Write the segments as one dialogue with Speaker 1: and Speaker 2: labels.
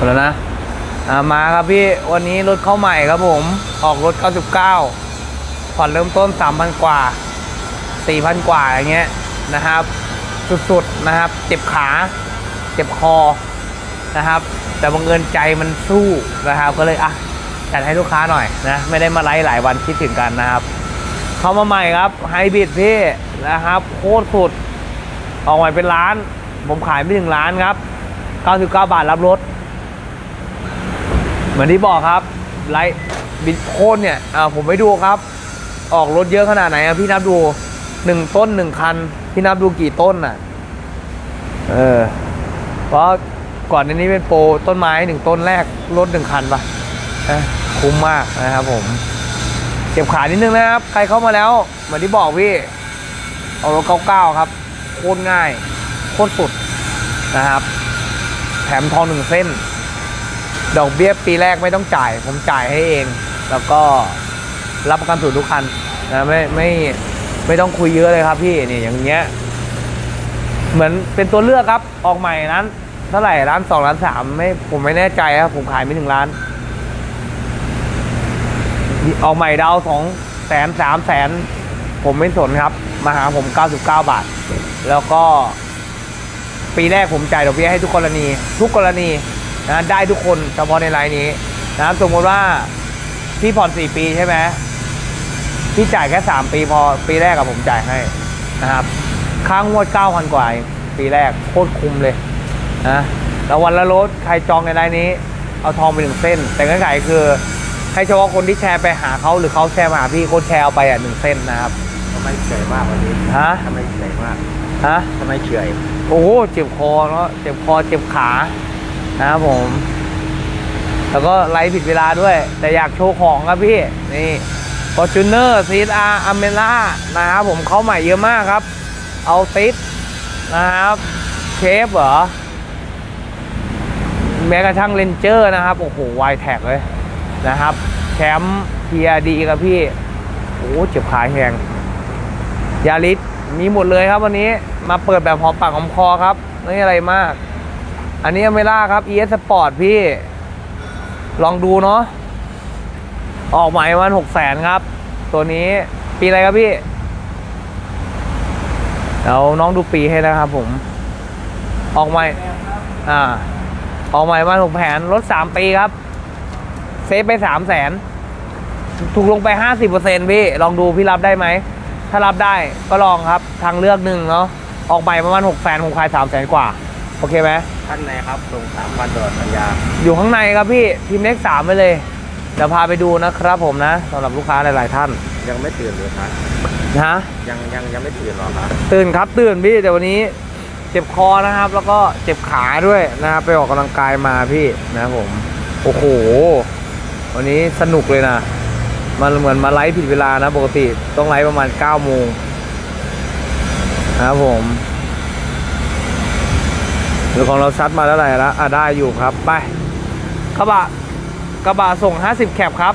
Speaker 1: หมดแล้วนะอ่ามาครับพี่วันนี้รถเข้าใหม่ครับผม ออกรถ 99 ผ่อนเริ่มต้น 3,000 กว่า 4,000 กว่าอย่างเงี้ยนะครับ สุดๆนะครับ เจ็บขา เจ็บคอนะครับ แต่บังเอิญใจมันสู้นะครับก็เลยอะจัดให้ลูกค้าหน่อยนะ ไม่ได้มาไลฟ์หลายวันคิดถึงกันนะครับ เข้ามาใหม่ครับไฮบริดพี่นะครับโคตรสุดออกใหม่เป็นล้าน ผมขายไม่ถึงล้านครับ 99 บาทรับรถ มือนที่บอกครับไลท์บิดโคนเนี่ยอ่าผมไม่ดูครับ ออกรถเยอะขนาดไหนอะพี่นับดูหนึ่งต้นหนึ่งคัน พี่นับดูกี่ต้นน่ะ เออ เพราะก่อนในนี้เป็นโปรต้นไม้หนึ่งต้นแรกรถหนึ่งคันปะเอ้ยคุ้มมากนะครับผม เก็บขานิดนึงนะครับ ใครเข้ามาแล้ว เหมือนที่บอกพี่ เอารถ99ครับ โคตรง่าย โคตรสุดนะครับ แถมทองหนึ่งเส้น ดอกเบี้ยปีแรกไม่ต้องจ่าย ผมจ่ายให้เอง แล้วก็รับประกันสูตรทุกคันนะไม่ไม่ไม่ต้องคุยเยอะเลยครับพี่นี่อย่างเงี้ย เหมือนเป็นตัวเลือกครับออกใหม่ร้านเท่าไหร่ร้านสองร้านสามไม่ผมไม่แน่ใจครับผมขายไม่ถึงร้าน ออกใหม่ดาวสองแสนสามแสนผมไม่สนครับ มาหาผม 99 บาท แล้วก็ ปีแรกผมจ่ายดอกเบี้ยให้ทุกกรณี ทุกกรณี นะได้ทุกคนเฉพาะในไลน์นี้นะครับสมมติว่าพี่ผ่อน4ปีใช่ไหมพี่จ่ายแค่3ปีพอปีแรกกับผมจ่ายให้นะครับค้างงวด9,000กว่าเองปีแรกโคตรคุ้มเลยนะแล้ววันละรถใครจองในไลน์นี้ เอาทองไปหนึ่งเส้น แต่เงื่อนไขคือให้เฉพาะคนที่แชร์ไปหาเขาหรือเขาแชร์มาหาพี่คนแชร์เอาไปอะหนึ่งเส้นนะครับ
Speaker 2: ทำไมเฉยมากวันนี้
Speaker 1: ฮะ
Speaker 2: ทำไมเฉยมาก
Speaker 1: ฮะ
Speaker 2: ทำไมเฉย
Speaker 1: โอ้โหเจ็บคอเนาะเจ็บคอเจ็บขา นะครับผม แล้วก็ไลฟ์ผิดเวลาด้วย แต่อยากโชว์ของครับพี่ นี่ Fortuner CSR a m e l a นะครับผมเข้าใหม่เยอะมากครับ เอาติสนะครับเชฟเหรอ แม้กระทั่งเลนเจอร์นะครับ โอ้โหวายแท็กเลยนะครับ แชมป์เทียดีครับพี่ โอ้เจ็บขาแหงยาลิสมีหมดเลยครับวันนี้มาเปิดแบบหอปากหอมคอครับไม่อะไรมาก อันนี้อเมล่าครับ ES Sport พี่ ลองดูเนาะ ออกใหม่วันหกแสนครับ ตัวนี้ปีอะไรครับพี่เดี๋ยวน้องดูปีให้นะครับผม ออกใหม่อ่า ออกใหม่วันหกแผนรถสามปีครับ เซฟไปสามแสนถูกลงไปห้าสิบเปอร์เซ็นพี่ ลองดูพี่รับได้ไหม ถ้ารับได้ก็ลองครับ ทางเลือกหนึ่งเนาะ ออกใหม่ประมาณหกแสนผมขายสามแสนกว่า โอเคไหม
Speaker 2: ท่านไหนครับส่งสามวันตลอดสัญญา
Speaker 1: อยู่ข้างในครับพี่พิมพ์เลขสามไปเลยเดี๋ยวพาไปดูนะครับผมนะสำหรับลูกค้าหลายๆท่าน
Speaker 2: ยังไม่ตื่นเลยครับ
Speaker 1: นะ
Speaker 2: ยังยังยังไม่ตื่นหรอครับ
Speaker 1: ตื่นครับตื่นพี่แต่วันนี้เจ็บคอนะครับ แล้วก็เจ็บขาด้วยนะครับไปออกกำลังกายมาพี่นะครับผมโอ้โห วันนี้สนุกเลยนะ มันเหมือนมาไลฟ์ผิดเวลานะ ปกติต้องไลฟ์ประมาณ9โมงนะครับผม หรือของเราซัดมาแล้วไหร่แล้วอะได้อยู่ครับ ไปกระบะกระบะส่ง 50 แคปครับ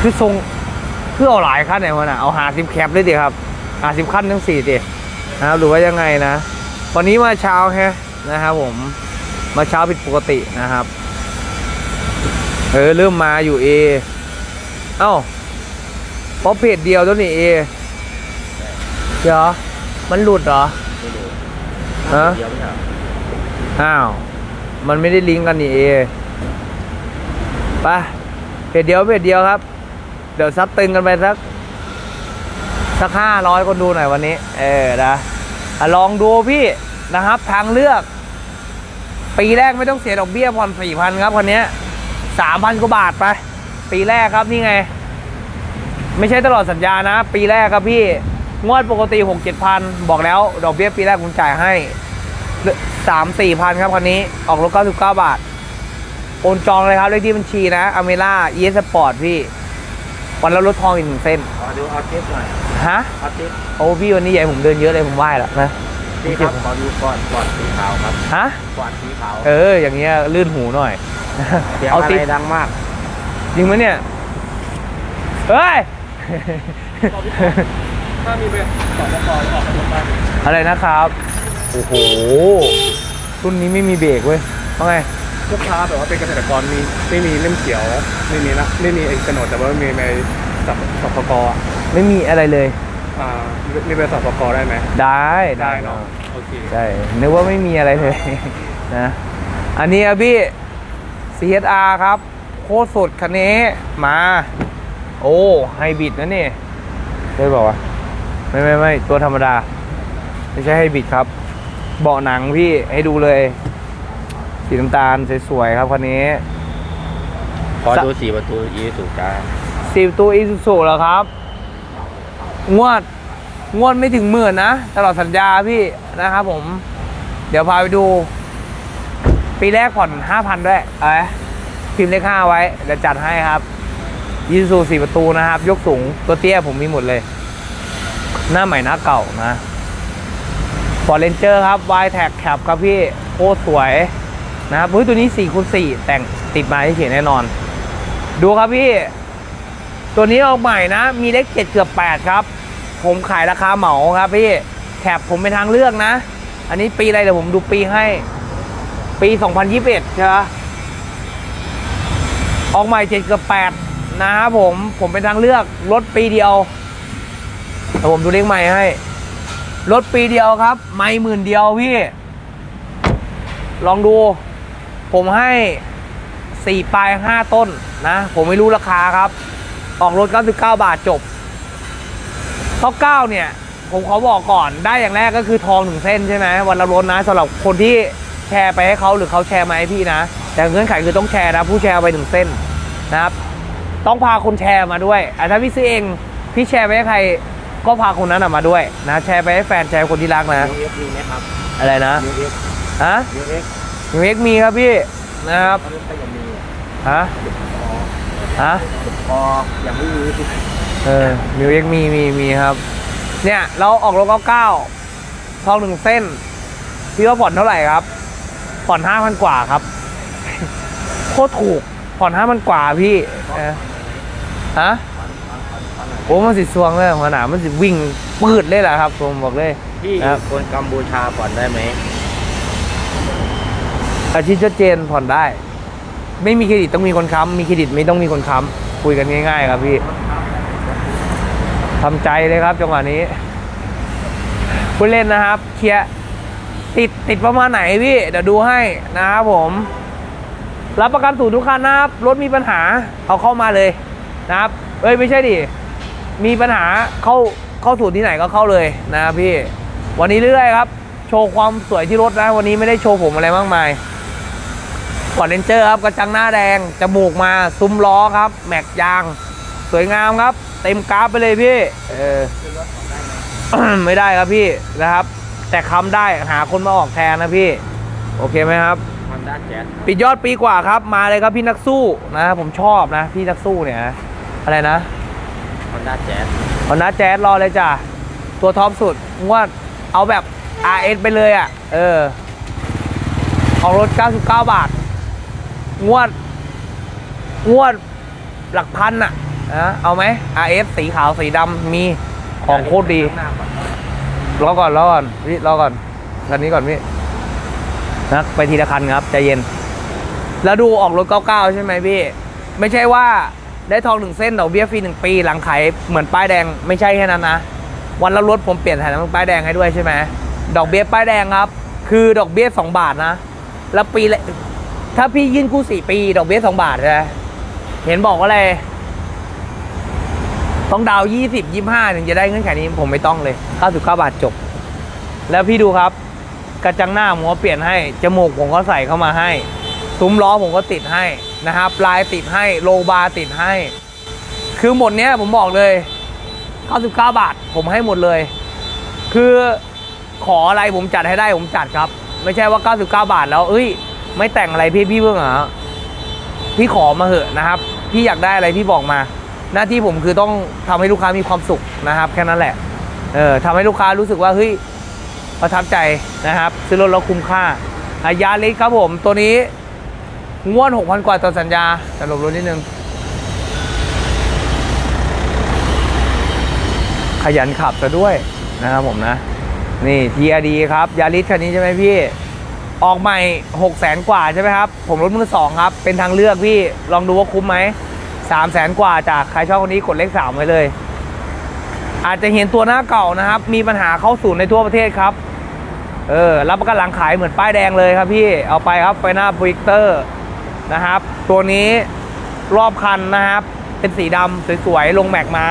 Speaker 1: คือส่งคือเอาหลายขั้นไหนวะน่ะเอาหาสิบแคปเลยดิครับหาสิบขั้นทั้งสี่ดินะครับหรือว่ายังไงนะ วันนี้มาเช้าแฮะนะครับผมมาเช้าผิดปกตินะครับ เออเริ่มมาอยู่เอเอ้าเพราะเพจเดียวตัวนี้เอเดี๋ยว มันหลุดเหรอ
Speaker 2: ไม่รู้
Speaker 1: ฮะ
Speaker 2: เดี๋ยวไม่ใช่
Speaker 1: อ้าว มันไม่ได้ลิงก์กันนี่เอไปเพจเดียวเพจเดียวครับ เดี๋ยวซัดตึงกันไปสัก สักห้าร้อยคนดูหน่อยวันนี้ เออนะอะลองดูพี่นะครับ ทางเลือก ปีแรกไม่ต้องเสียดอกเบี้ยผ่อนสี่พันครับคันนี้สามพันกว่าบาทไป ปีแรกครับนี่ไง ไม่ใช่ตลอดสัญญานะ ปีแรกครับพี่ งวดปกติหกเจ็ดพันบอกแล้ว ดอกเบี้ยปีแรกผมจ่ายให้สามสี่พันครับคันนี้ ออกรถเก้าสิบเก้าบาท โอนจองเลยครับเลขที่บัญชีนะอเมล่าเอสปอร์ตพี่ วันละรถทองอีกหนึ่งเส้น
Speaker 2: ขอดูเอาทิปหน่อย
Speaker 1: ฮะ
Speaker 2: เอาทิป
Speaker 1: โอ้พี่วันนี้ใหญ่ผมเดินเยอะเลยผมไหว้แล้วนะ
Speaker 2: นี่ครับขอดูก่อนก่อนสีขาวครับ
Speaker 1: ฮะ
Speaker 2: ก่อนสีขาว
Speaker 1: เออ อย่างเงี้ยลื่นหูหน่อย
Speaker 2: เสียง
Speaker 1: เอา
Speaker 2: อะไร
Speaker 1: ติด
Speaker 2: ดังมาก
Speaker 1: จริงไหมเนี่ยเฮ้ย
Speaker 2: ถ้ามีเป็นสองกระบอกออกกำลังกาย
Speaker 1: อะไรนะครับ โอ้โห รุ่นนี้ไม่มีเบรกเว้ยว่าไง
Speaker 3: ลูกค้าแบบว่าเป็นเกษตรกรมีไม่มีเล่มเขียวไม่มีนะไม่มีเอกโฉนดแต่ว่ามีในสับสปกอะ
Speaker 1: ไม่มีอะไรเลย
Speaker 3: อ่ามีเป็นสับสปกได้ไหม
Speaker 1: ได้
Speaker 3: ได้เนาะโอเค
Speaker 1: ใช่นึกว่าไม่มีอะไรเลยนะอันนี้อะพี่ CSR ครับ โคตรสุดคันนี้มา โอ้ไฮบริดนะนี่ได้บอกว่าวะ ไม่ไม่ไม่ตัวธรรมดา ไม่ใช่ไฮบริดครับ เบาะหนังพี่ให้ดูเลย สีน้ำตาลสวยๆครับคันนี้
Speaker 2: ขอดูสี่ประตูอีสุกา
Speaker 1: สิบตัวอีซูซูแล้วครับ งวด งวดไม่ถึงหมื่นนะ ตลอดสัญญาพี่นะครับผม เดี๋ยวพาไปดู ปีแรกผ่อนห้าพันด้วย เอ้ยพิมพ์เลขห้าไว้ เดี๋ยวจัดให้ครับ ยีซูสี่ประตูนะครับ ยกสูงตัวเตี้ยผมมีหมดเลย หน้าใหม่หน้าเก่านะฟอร์เรนเจอร์ครับ y t แท็กแคปครับพี่โคตรสวยนะครับเฮ้ยตัวนี้4คูณ4แต่งติดมาที่เขียนแน่นอน ดูครับพี่ ตัวนี้ออกใหม่นะ มีเลขเจ็ดเกือบแปดครับ ผมขายราคาเหมาครับพี่แคปผมเป็นทางเลือกนะ อันนี้ปีอะไรเดี๋ยวผมดูปีให้ ปี 2021ใช่ไหมออกใหม่เจ็ดเกือบแปดนะครับผมผมเป็นทางเลือกรถปีเดียว เดี๋ยวผมดูเลขใหม่ให้ รถปีเดียวครับ ไม่หมื่นเดียวพี่ ลองดู ผมให้สี่ปลายห้าต้นนะ ผมไม่รู้ราคาครับ ออกรถ 99 บาทจบท็อป9เนี่ย ผมขอบอกก่อนได้อย่างแรกก็คือทองหนึ่งเส้นใช่ไหมวันละรถนะสำหรับคนที่แชร์ไปให้เขาหรือเขาแชร์มาให้พี่นะ แต่เงื่อนไขคือต้องแชร์นะ ผู้แชร์ไปหนึ่งเส้นนะครับ ต้องพาคนแชร์มาด้วยอะถ้าพี่ซื้อเอง พี่แชร์ไปให้ใคร ก็พาคนนั้นนะมาด้วยนะ แชร์ไปให้แฟนแชร์คนที่รักนะ
Speaker 2: ยูเอฟมีไหมครับ
Speaker 1: อะไรนะ
Speaker 2: ยูเอฟ
Speaker 1: ฮะ
Speaker 2: ยูเอฟ
Speaker 1: ยูเอ็กมีครับพี่นะครับ
Speaker 2: เขาก็ยังมี
Speaker 1: ฮะฮะ
Speaker 2: พอยังไม่มี
Speaker 1: เออมิวเอ็กมีมีมีครับ เนี่ยเราออกรถเก้าเก้าทองหนึ่งเส้นพี่ว่าผ่อนเท่าไหร่ครับ ผ่อนห้าพันกว่าครับโคตรถูกผ่อนห้าพันกว่าพี่เออฮะโอ้มันสิสวงเลยหัวหนามันสิวิ่งปืดเลยแหละครับ ผมบอกเลย
Speaker 2: พี่
Speaker 1: ครับ
Speaker 2: คนกัมพูชาผ่อนได้ไหม
Speaker 1: อาชีพชัดเจนผ่อนได้ ไม่มีเครดิตต้องมีคนค้ำมีเครดิตไม่ต้องมีคนค้ำคุยกันง่ายๆ ครับพี่ทำใจเลยครับจังหวะนี้ผู้เล่นนะครับ เคลียร์ติดติดประมาณไหนพี่ เดี๋ยวดูให้นะครับผม รับประกันสูตรทุกคันนะครับ รถมีปัญหาเอาเข้ามาเลยนะครับ เอ้ย ไม่ใช่ดิ มีปัญหาเข้าเข้าสูตรที่ไหนก็เข้าเลยนะครับพี่ วันนี้เรื่อยๆครับ โชว์ความสวยที่รถนะ วันนี้ไม่ได้โชว์ผมอะไรมากมายก่อนเลนเจอร์ครับกระจังหน้าแดง จมูกมาซุ้มล้อครับ แม็กยาง สวยงามครับ เต็มกราฟไปเลยพี่ เออไม่ได้ครับพี่นะครับ แต่คำได้หาคนมาออกแทนนะพี่ โอเคไหมครับ
Speaker 2: ฮอนด้าแจ๊ส
Speaker 1: ปิดยอดปีกว่าครับ มาเลยครับพี่นักสู้นะ ผมชอบนะ พี่นักสู้เนี่ยนะอะไรนะ
Speaker 2: ฮอนด้าแจ๊ส
Speaker 1: วันนัดแจ๊สรอเลยจ้ะ ตัวท็อปสุดว่าเอาแบบ RS ไปเลยอะ เออ ออกรถ 99 บาท งวด งวดหลักพันอะนะเอาไหม RS สีขาวสีดำมีของโคตรดี
Speaker 2: หน้าก่อน
Speaker 1: รอก่อนรอก่อนพี่รอก่อนคันนี้ก่อนพี่นะไปทีละคันครับใจเย็น แล้วดูออกรถ 99 ใช่ไหมพี่ ไม่ใช่ว่า ได้ทองหนึ่งเส้นดอกเบี้ยฟรีหนึ่งปี หลังขายเหมือนป้ายแดงไม่ใช่แค่นั้นนะ วันละรถผมเปลี่ยนถ่ายน้ำมันป้ายแดงให้ด้วยใช่ไหมดอกเบี้ยป้ายแดงครับ คือดอกเบี้ยสองบาทนะ แล้วปีละถ้าพี่ยื่นกู้สี่ปี ดอกเบี้ยสองบาทใช่ไหมเห็นบอกว่าอะไร ต้องดาวยี่สิบยี่ห้าถึงจะได้เงื่อนไขนี้ผมไม่ต้องเลยเก้าสิบเก้าบาทจบ แล้วพี่ดูครับ กระจังหน้าผมก็เปลี่ยนให้ จมูกผมก็ใส่เข้ามาให้ ซุ้มล้อผมก็ติดให้นะครับ ลายติดให้โลบาร์ติดให้ คือหมดเนี้ยผมบอกเลย 99 บาทผมให้หมดเลย คือขออะไรผมจัดให้ได้ผมจัดครับ ไม่ใช่ว่า 99 บาทแล้ว เอ้ย ไม่แต่งอะไรพี่พี่เพิ่งเหรอพี่ขอมาเหอะนะครับ พี่อยากได้อะไรพี่บอกมา หน้าที่ผมคือต้องทำให้ลูกค้ามีความสุขนะครับ แค่นั้นแหละ เออทำให้ลูกค้ารู้สึกว่าเฮ้ยประทับใจนะครับ ซื้อรถแล้วคุ้มค่าอายาลิสครับผมตัวนี้ งวด6,000 กว่าต่อสัญญาแต่หลบรถนิดนึง ขยันขับซะด้วยนะครับผมนะ นี่ทีอดีครับ ยาริสคันนี้ใช่ไหมพี่ ออกใหม่ 6 0แสนกว่าใช่ไหมครับ ผมรถมือสองครับ เป็นทางเลือกพี่ ลองดูว่าคุ้มไหมสามแสนกว่าจากใครชอบคนนี้กดเลขสามไว้เลย อาจจะเห็นตัวหน้าเก่านะครับ มีปัญหาเข้าศูนย์ในทั่วประเทศครับเออรับประกันหลังขายเหมือนป้ายแดงเลยครับพี่ เอาไปครับไฟหน้าบริกเตอร์ นะครับ ตัวนี้รอบคันนะครับ เป็นสีดำสวยๆลงแม็กมา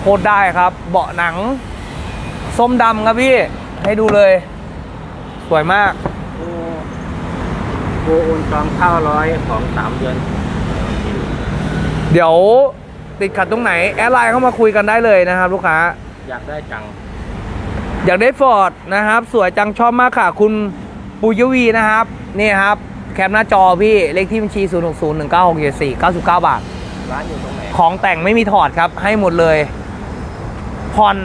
Speaker 1: โคตรได้ครับ เบาะหนัง ส้มดำครับพี่ ให้ดูเลย สวยมาก
Speaker 2: กูกูโอนจองเท่าร้อยของสามเดือน
Speaker 1: เดี๋ยวติดขัดตรงไหน แอดไลน์เข้ามาคุยกันได้เลยนะครับ ลูกค้า
Speaker 2: อยากได้จัง
Speaker 1: อยากได้ฟอร์ดนะครับ สวยจังชอบมากค่ะ คุณปุยวีนะครับ นี่ครับ แคปหน้าจอพี่ เลขที่บัญชี 0 6 0 1 9 6 7 4 99 บาท
Speaker 2: ร้านอยู่ตรงไหน
Speaker 1: ของแต่งไม่มีถอดครับ ให้หมดเลย ผ่อน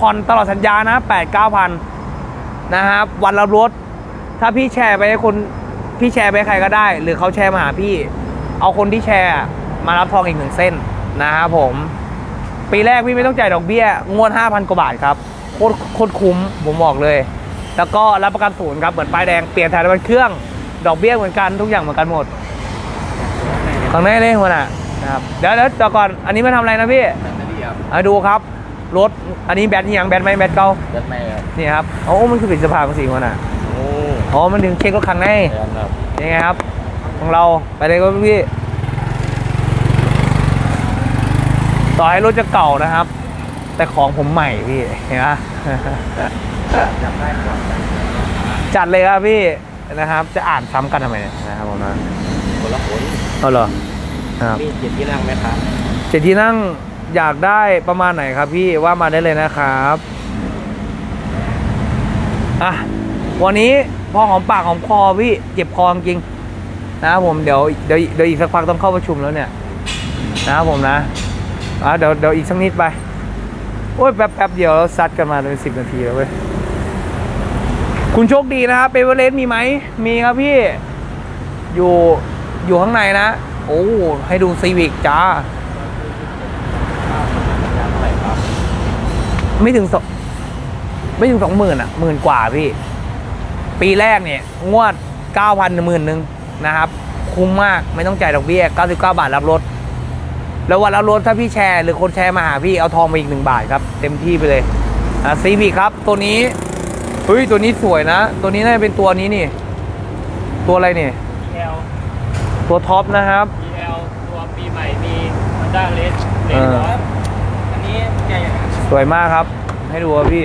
Speaker 1: ผ่อนตลอดสัญญานะแปดเก้าพันนะครับ วันละรถ ถ้าพี่แชร์ไปให้คนพี่แชร์ไปให้ใครก็ได้ หรือเขาแชร์มาหาพี่ เอาคนที่แชร์มารับทองอีกหนึ่งเส้นนะครับผม ปีแรกพี่ไม่ต้องจ่ายดอกเบี้ย งวดห้าพันกว่าบาทครับ โคตรโคตรคุ้มผมบอกเลย แล้วก็รับประกันศูนย์ครับ เหมือนป้ายแดง เปลี่ยนถ่ายน้ำมันเครื่อง ดอกเบี้ยเหมือนกันทุกอย่างเหมือนกันหมดข้างในเลยหัวหน้านะครับ เดี๋ยวเดี๋ยวเดี๋ยวก่อน อันนี้มาทำอะไรนะพี่
Speaker 2: แบตเตอรี่ครับ
Speaker 1: มาดูครับ รถ อันนี้แบตนี่ยังแบตไหมแบตเก่า
Speaker 2: แบตไม่ครับ
Speaker 1: นี่ครับโอ้มันคือปิดสภาพของสีหัวหน้า
Speaker 2: โอ้
Speaker 1: อ๋อ มันดึงเช็ครถคันใน
Speaker 2: แบตครับ
Speaker 1: ยังไงครับ ของเรา ไปเลยก็พี่ ต่อให้รถจะเก่านะครับ แต่ของผมใหม่พี่ เห็นไหม
Speaker 2: อยากได้ก่อน
Speaker 1: จัดเลยครับพี่ นะครับ จะอ่านซ้ำกันทำไมเนี่ยนะครับผมนะ
Speaker 2: คนละคน
Speaker 1: เอาเหรอครับ
Speaker 2: มีเจ็ดที่นั่งไหมครับ
Speaker 1: เจ็ดที่นั่งอยากได้ประมาณไหนครับ พี่ว่ามาได้เลยนะครับอะวันนี้พอหอมปากหอมคอพี่เจ็บคอจริงนะครับผมเดี๋ยวเดี๋ยวเดี๋ยวอีกสักพักต้องเข้าประชุมแล้วเนี่ยนะครับผมนะอะเดี๋ยวเดี๋ยวอีกสักนิดไปโอ้ยแป๊บแป๊บเดียวแล้วซัดกันมาเป็นสิบนาทีแล้วเว้ย คุณโชคดีนะครับเปเวอร์เลสมีไหมมีครับพี่ อยู่อยู่ข้างในนะ โอ้ให้ดูซีวิกจ้า
Speaker 2: ไม่
Speaker 1: ถึงสองไม่ถึงสองหมื่นอะหมื่นกว่าพี่ ปีแรกเนี่ย งวดเก้าพันหมื่นหนึ่งนะครับ คุ้มมากไม่ต้องจ่ายดอกเบี้ยเก้าสิบเก้าบาทรับรถ แล้ววันรับรถถ้าพี่แชร์หรือคนแชร์มาหาพี่เอาทองมาอีกหนึ่งบาทครับ เต็มที่ไปเลยอะซีบีครับ ตัวนี้ เฮ้ย ตัวนี้สวยนะ ตัวนี้น่าจะเป็นตัวนี้นี่ ตัวอะไรนี่
Speaker 4: EL
Speaker 1: ตัวท็อปนะครับ
Speaker 4: EL ตัวปีใหม่มี Honda r e d เล
Speaker 1: เออ
Speaker 4: ร้อยอันนี้ใหญ่
Speaker 1: สวยมากครับ ให้ดูครับพี่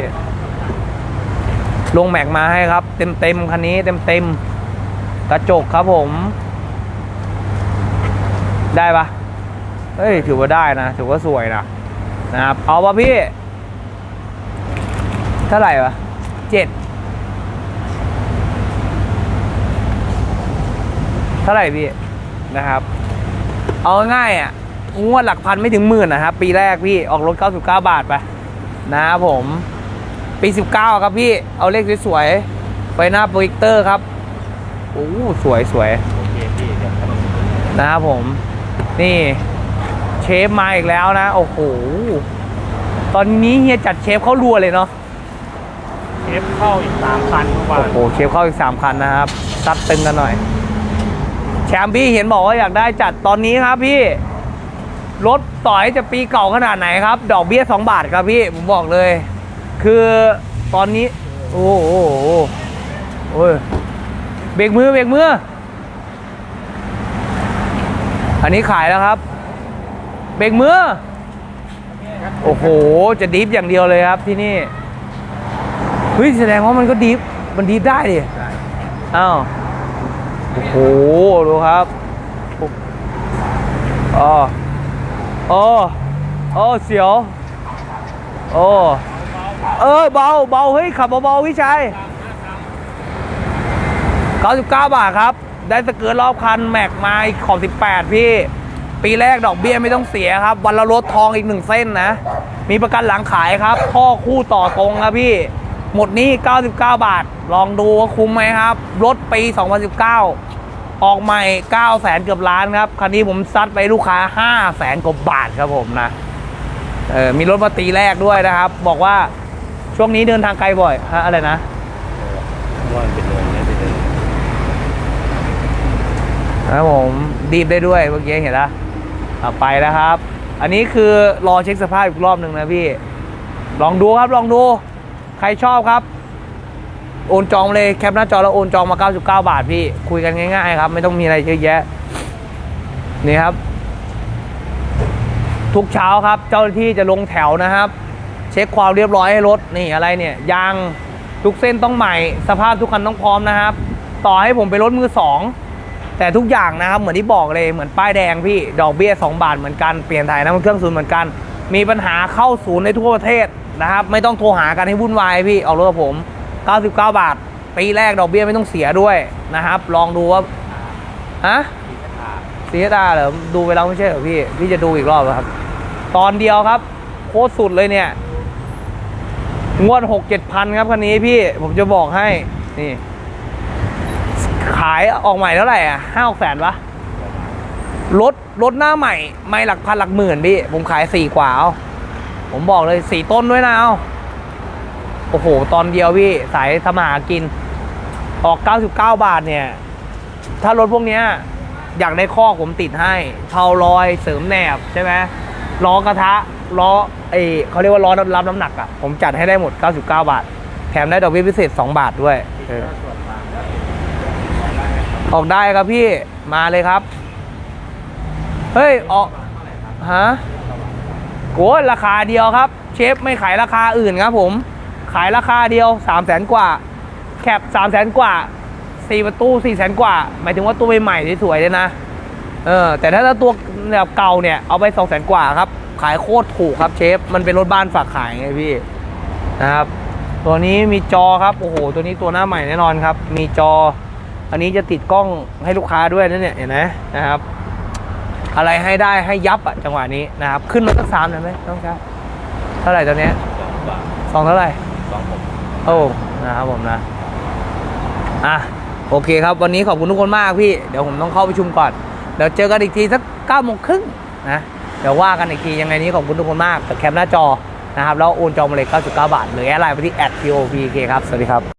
Speaker 1: ลงแม็กมาให้ครับ เต็มเต็มๆคันนี้เต็มเต็มๆกระจกครับผม ได้ปะเฮ้ย ถือว่าได้นะ ถือว่าสวยนะนะครับ เอาปะพี่ เท่าไหร่วะ เจ็ดเท่าไหร่พี่ นะครับ เอาง่ายอะ งวดหลักพันไม่ถึงหมื่นนะครับ ปีแรกพี่ออกรถ 99 บาทไป นะครับผม ปี 19 ครับพี่ เอาเลขสวยๆไฟหน้าโปรเจคเตอร์ครับ โอ้สวยสวยนะครับผม นี่ เชฟมาอีกแล้วนะ โอ้โห ตอนนี้เฮียจัดเชฟเขารัวเลยเนาะ
Speaker 4: เทปเข้าอีกสามคันทุกวัน
Speaker 1: โอ้โหเชฟเข้าอีก3คันนะครับซัดตึงกันหน่อย แชมป์พี่เห็นบอกว่าอยากได้จัดตอนนี้ครับพี่ รถต่อยจะปีเก่าขนาดไหนครับ ดอกเบี้ย2บาทครับพี่ ผมบอกเลย คือตอนนี้ โอ้โหโอ้ยเบรกมือเบรกมือ อันนี้ขายแล้วครับ เบรกมือ โอ้โห จะดิฟอย่างเดียวเลยครับที่นี่ เฮ้ยแสดงว่ามันก็ดิฟมันดิฟได้ดิ
Speaker 2: ได้
Speaker 1: อ้าวโอ้โหดูครับอ๋ออ๋ออ๋อเสียวโอ้เออเบาเบาเฮ้ยขับเบาๆพี่ชาย99 บาทครับ ได้สเกิร์ตรอบคันแม็กมาอีกขอบ 18 พี่ ปีแรกดอกเบี้ยไม่ต้องเสียครับ วันละรถทองอีกหนึ่งเส้นนะ มีประกันหลังขายครับข้อคู่ต่อตรงครับพี่ หมดนี้ 99 บาท ลองดูว่าคุ้มไหมครับ รถปี 2019 ออกใหม่ 9 แสนเกือบล้านครับ คันนี้ผมซัดไปลูกค้า 5 แสนกว่าบาทครับผมนะเออมีรถมาตีแรกด้วยนะครับ บอกว่าช่วงนี้เดินทางไกลบ่อยฮะอะไรนะ
Speaker 2: ว่ามันเป็นเงินไม่เป็นเงิน
Speaker 1: ครับผมดีบได้ด้วยเมื่อกี้เห็นละไปแล้วครับ อันนี้คือรอเช็คสภาพอีกรอบหนึ่งนะพี่ ลองดูครับลองดู ใครชอบครับ โอนจองเลยแคปหน้าจอแล้วโอนจองมา 99 บาทพี่ คุยกันง่ายๆครับ ไม่ต้องมีอะไรเยอะแยะ นี่ครับ ทุกเช้าครับ เจ้าหน้าที่จะลงแถวนะครับ เช็คความเรียบร้อยให้รถนี่อะไรเนี่ยยางทุกเส้นต้องใหม่ สภาพทุกคันต้องพร้อมนะครับ ต่อให้ผมไปรถมือสองแต่ทุกอย่างนะครับเหมือนที่บอกเลยเหมือนป้ายแดงพี่ดอกเบี้ย 2 บาทเหมือนกันเปลี่ยนถ่ายน้ำมันเครื่องศูนย์เหมือนกัน มีปัญหาเข้าศูนย์ในทั่วประเทศ นะครับ ไม่ต้องโทรหากันให้วุ่นวายพี่ออกรถกับผม 99 บาท ปีแรกดอกเบี้ยไม่ต้องเสียด้วยนะครับ ลองดูว่าฮะสีตาเหรอดูไปแล้วไม่ใช่เหรอพี่ พี่จะดูอีกรอบครับ ตอนเดียวครับ โคตรสุดเลยเนี่ย งวดหกเจ็ดพันครับคันนี้พี่ผมจะบอกให้ นี่ ขายออกใหม่เท่าไหร่อะห้าแสนปะรถรถหน้าใหม่ ไม่หลักพันหลักหมื่นพี่ ผมขายสี่กว่าเอา ผมบอกเลยสี่ต้นด้วยนะเอาโอ้โห ตอนเดียวพี่ สายทำมาหากิน ออก 99 บาทเนี่ย ถ้ารถพวกเนี้ย อยากได้ข้อผมติดให้เผาลอยเสริมแหนบใช่ไหมล้อกระทะล้อเอเขาเรียกว่าล้อรับน้ำหนักอะ ผมจัดให้ได้หมด 99 บาท แถมได้ดอกเบี้ยพิเศษ 2 บาทด้วยออกได้ครับพี่มาเลยครับ เฮ้ย ออกฮะ โอ้ราคาเดียวครับ เชฟไม่ขายราคาอื่นครับผม ขายราคาเดียว3 0 0แสนกว่า แคป3 0 0แสนกว่า4ประตู4 0 0แสนกว่า หมายถึงว่าตัวใหม่ๆสวยๆเลยนะ เออ แต่ถ้าตัวแบบเก่าเนี่ยเอาไป2 0 0แสนกว่าครับ ขายโคตรถูกครับเชฟ มันเป็นรถบ้านฝากขายไงพี่ นะครับ ตัวนี้มีจอครับ โอ้โห ตัวนี้ตัวหน้าใหม่แน่นอนครับ มีจอ อันนี้จะติดกล้องให้ลูกค้าด้วยนะเนี่ย เห็นไหมนะครับ อะไรให้ได้ให้ยับอะจังหวะนี้นะครับ ขึ้นมาสักสามหน่อยไหมน้องครับเท่าไหร่ตัวเนี้ย
Speaker 2: สองกว่า
Speaker 1: สองเท่าไหร่
Speaker 2: สองหก
Speaker 1: โอ้นะครับผมนะอะโอเคครับ วันนี้ขอบคุณทุกคนมากพี่ เดี๋ยวผมต้องเข้าประชุมก่อน เดี๋ยวเจอกันอีกทีสักเก้าโมงครึ่งนะเดี๋ยวว่ากันอีกทียังไงนี้ขอบคุณทุกคนมากแต่แคปหน้าจอนะครับแล้วโอนจองมาเลย 99 บาท หรือแอดไลน์ไปที่ @topk ครับ สวัสดีครับ